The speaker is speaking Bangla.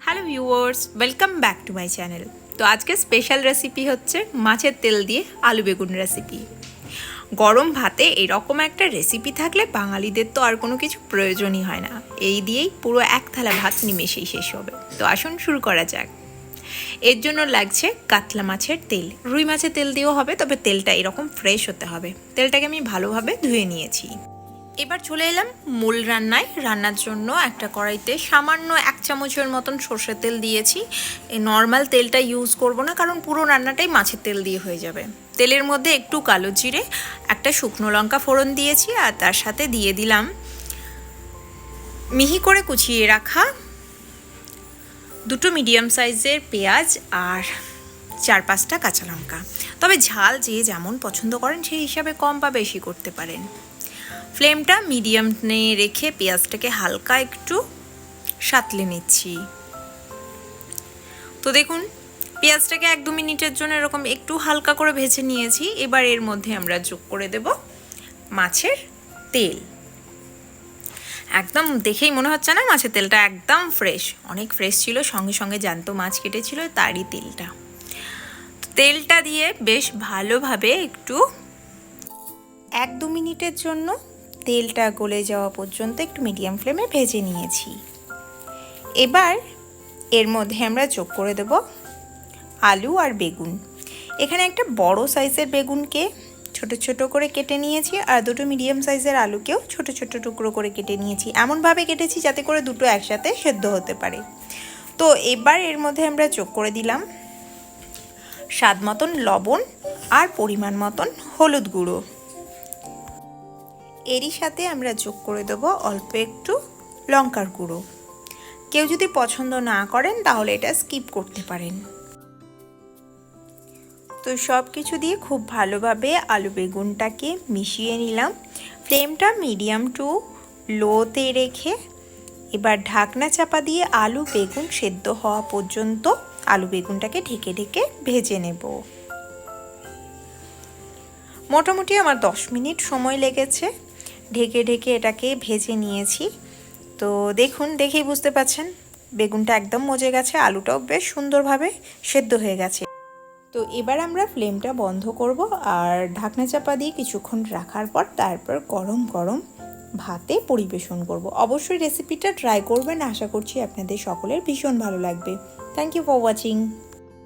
Hello viewers welcome back to my channel তো আজকে স্পেশাল রেসিপি হচ্ছে মাছের তেল দিয়ে আলু বেগুন রেসিপি গরম ভাতে এরকম একটা রেসিপি থাকলে বাঙালিদের তো আর কোনো কিছু প্রয়োজনই হয় না। এই দিয়েই পুরো এক থালা ভাত নিমেষেই শেষ হবে। তো আসুন শুরু করা যাক। এর জন্য লাগছে কাতলা মাছের তেল। রুই মাছের তেল দিয়েও হবে, তবে তেলটা এরকম ফ্রেশ হতে হবে। তেলটাকে আমি ভালোভাবে ধুয়ে নিয়েছি। এবার চলে এলাম মূল রান্নায়। রান্নার জন্য একটা কড়াইতে সামান্য এক চামচের মতন সর্ষের তেল দিয়েছি। নর্মাল তেলটা ইউজ করব না, কারণ পুরো রান্নাটাই মাছের তেল দিয়ে হয়ে যাবে। তেলের মধ্যে একটু কালো জিরে, একটা শুকনো লঙ্কা ফোড়ন দিয়েছি আর তার সাথে দিয়ে দিলাম মিহি করে কুচিয়ে রাখা দুটো মিডিয়াম সাইজের পেঁয়াজ আর চার পাঁচটা কাঁচা লঙ্কা। তবে ঝাল যে যেমন পছন্দ করেন, সেই হিসাবে কম বা বেশি করতে পারেন। ফ্লেমটা মিডিয়ামে রেখে পেঁয়াজটাকে হালকা একটু সাতলে নিচ্ছি। তো দেখুন, পেঁয়াজটাকে এক দু মিনিটের জন্য এরকম একটু হালকা করে ভেজে নিয়েছি। এবার এর মধ্যে আমরা যোগ করে দেব মাছের তেল। একদম দেখেই মনে হচ্ছে না মাছের তেলটা একদম ফ্রেশ। অনেক ফ্রেশ ছিল, সঙ্গে সঙ্গে জ্যান্ত মাছ কেটেছিল, তারই তেলটা। তেলটা দিয়ে বেশ ভালোভাবে একটু এক দু মিনিটের জন্য তেলটা গলে যাওয়া পর্যন্ত একটু মিডিয়াম ফ্লেমে ভেজে নিয়েছি। এবার এর মধ্যে আমরা যোগ করে দেব আলু আর বেগুন। এখানে একটা বড় সাইজের বেগুনকে ছোট ছোট করে কেটে নিয়েছি আর দুটো মিডিয়াম সাইজের আলুকেও ছোট ছোট টুকরো করে কেটে নিয়েছি। এমনভাবে কেটেছি যাতে করে দুটো একসাথে সেদ্ধ হতে পারে। তো এবার এর মধ্যে আমরা যোগ করে দিলাম স্বাদ মতন লবণ আর পরিমাণ মতন হলুদ গুঁড়ো। এরই সাথে আমরা যোগ করে দেব অল্প একটু লঙ্কার গুঁড়ো। কেউ যদি পছন্দ না করেন, তাহলে এটা স্কিপ করতে পারেন। তো সব কিছু দিয়ে খুব ভালোভাবে আলু বেগুনটাকে মিশিয়ে নিলাম। ফ্লেমটা মিডিয়াম টু লোতে রেখে এবার ঢাকনা চাপা দিয়ে আলু বেগুন সেদ্ধ হওয়া পর্যন্ত আলু বেগুনটাকে ঢেকে ঢেকে ভেজে নেব। মোটামুটি আমার দশ মিনিট সময় লেগেছে। ঢেকে ঢেকে এটাকে ভেজে নিয়েছি। তো দেখুন, দেখেই বুঝতে পাচ্ছেন, বেগুনটা একদম মজে গেছে, আলুটাও বেশ সুন্দরভাবে সেদ্ধ হয়ে গেছে। তো এবার আমরা ফ্লেমটা বন্ধ করব আর ঢাকনা চাপা দিয়ে কিছুক্ষণ রাখার পর তারপর গরম গরম ভাতে পরিবেশন করব। অবশ্যই রেসিপিটা ট্রাই করবেন, আশা করছি আপনাদের সকলের ভীষণ ভালো লাগবে। Thank you for watching